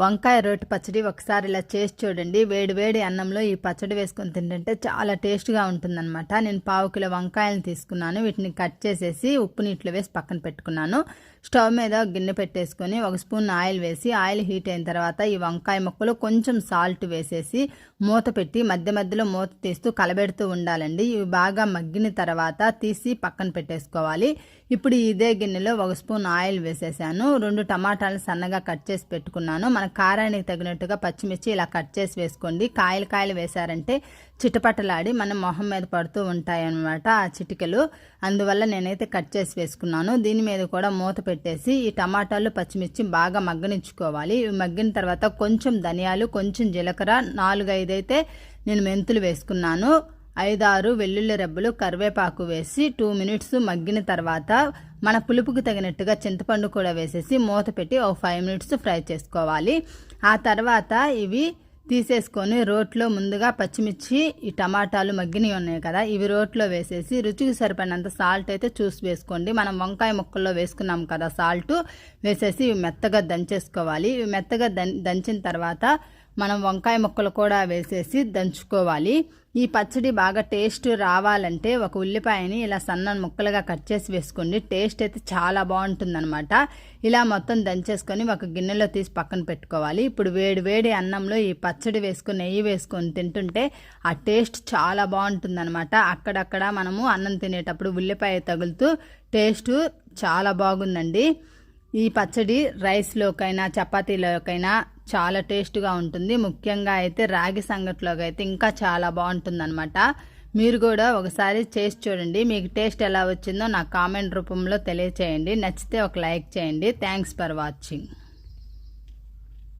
వంకాయ రోటి పచ్చడి ఒకసారి ఇలా చేసి చూడండి. వేడి వేడి అన్నంలో ఈ పచ్చడి వేసుకొని తింటుంటే చాలా టేస్ట్గా ఉంటుందన్నమాట. నేను పావు కిలో వంకాయలు తీసుకున్నాను. వీటిని కట్ చేసేసి ఉప్పు నీటిలో వేసి పక్కన పెట్టుకున్నాను. స్టవ్ మీద గిన్నె పెట్టేసుకొని ఒక స్పూన్ ఆయిల్ వేసి ఆయిల్ హీట్ అయిన తర్వాత ఈ వంకాయ ముక్కలు కొంచెం సాల్ట్ వేసేసి మూత పెట్టి మధ్య మధ్యలో మూత తీస్తూ కలబెడుతూ ఉండాలండి. ఇవి బాగా మగ్గిన తర్వాత తీసి పక్కన పెట్టేసుకోవాలి. ఇప్పుడు ఇదే గిన్నెలో ఒక స్పూన్ ఆయిల్ వేసేసాను. రెండు టమాటాలు సన్నగా కట్ చేసి పెట్టుకున్నాను. మనకు కారానికి తగినట్టుగా పచ్చిమిర్చి ఇలా కట్ చేసి వేసుకోండి. కాయలు కాయలు వేశారంటే చిటపటలాడి మన మొహం మీద పడుతూ ఉంటాయన్నమాట ఆ చిటికలు. అందువల్ల నేనైతే కట్ చేసి వేసుకున్నాను. దీని మీద కూడా మూత పెట్టేసి ఈ టమాటాలు పచ్చిమిర్చి బాగా మగ్గనించుకోవాలి ఇవి మగ్గిన తర్వాత కొంచెం ధనియాలు కొంచెం జీలకర్ర నాలుగైదైతే అయితే నేను మెంతులు వేసుకున్నాను. ఐదారు వెల్లుల్లి రెబ్బలు కరివేపాకు వేసి టూ మినిట్స్ మగ్గిన తర్వాత మన పులుపుకి తగినట్టుగా చింతపండు కూడా వేసేసి మూత పెట్టి ఒక ఫైవ్ మినిట్స్ ఫ్రై చేసుకోవాలి. ఆ తర్వాత ఇవి తీసేసుకొని రోట్లో ముందుగా పచ్చిమిర్చి ఈ టమాటాలు మగ్గినవి ఉన్నాయి కదా ఇవి రోట్లో వేసేసి రుచికి సరిపడినంత సాల్ట్ అయితే చూసి వేసుకోండి. మనం వంకాయ ముక్కల్లో వేసుకున్నాం కదా సాల్ట్ వేసేసి ఇవి మెత్తగా దంచేసుకోవాలి. ఇవి మెత్తగా దంచిన తర్వాత మనం వంకాయ ముక్కలు కూడా వేసేసి దంచుకోవాలి. ఈ పచ్చడి బాగా టేస్ట్ రావాలంటే ఒక ఉల్లిపాయని ఇలా సన్న ముక్కలుగా కట్ చేసి వేసుకోండి. టేస్ట్ అయితే చాలా బాగుంటుందన్నమాట. ఇలా మొత్తం దంచేసుకొని ఒక గిన్నెలో తీసి పక్కన పెట్టుకోవాలి. ఇప్పుడు వేడి వేడి అన్నంలో ఈ పచ్చడి వేసుకొని నెయ్యి వేసుకొని తింటుంటే ఆ టేస్ట్ చాలా బాగుంటుందన్నమాట. అక్కడక్కడ మనము అన్నం తినేటప్పుడు ఉల్లిపాయ తగులుతూ టేస్ట్ చాలా బాగుందండి. ఈ పచ్చడి రైస్లోకైనా చపాతీలోకైనా చాలా టేస్ట్గా ఉంటుంది. ముఖ్యంగా అయితే రాగి సంగట్లోకి అయితే ఇంకా చాలా బాగుంటుంది అనమాట మీరు కూడా ఒకసారి చేసి చూడండి. మీకు టేస్ట్ ఎలా వచ్చిందో నాకు కామెంట్ రూపంలో తెలియచేయండి. నచ్చితే ఒక లైక్ చేయండి. Thanks for watching.